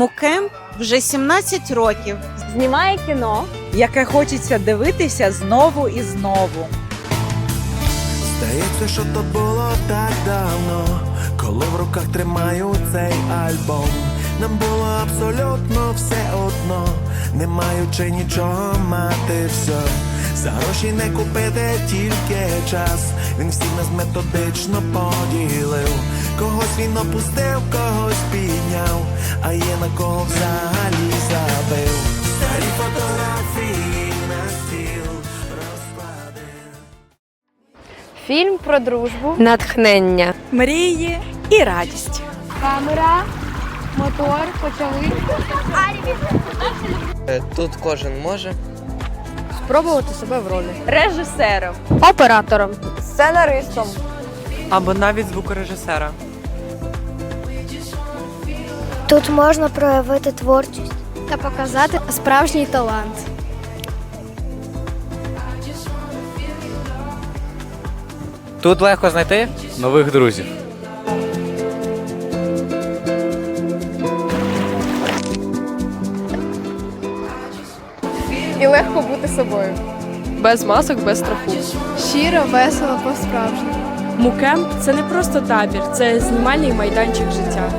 Мукем вже 17 років. Знімає кіно. яке хочеться дивитися знову і знову. Здається, що то було так давно, коли в руках тримаю цей альбом. Нам було абсолютно все одно, не маючи нічого мати все. За гроші не купити тільки час. Він всіх нас методично поділив. Когось він опустив, когось підняв, а є на кого взагалі забив. Старі фотографії на стіл розкладив. Фільм про дружбу, натхнення. Мрії і радість. Камера, мотор, почали. Е, Тут кожен може. Спробувати себе в ролі. Режисером, оператором, сценаристом. або навіть звукорежисера. Тут можна проявити творчість та показати справжній талант. Тут легко знайти нових друзів. І легко бути собою. Без масок, без страху. Щиро, весело, по-справжньому. Мукем це не просто табір, це знімальний майданчик життя.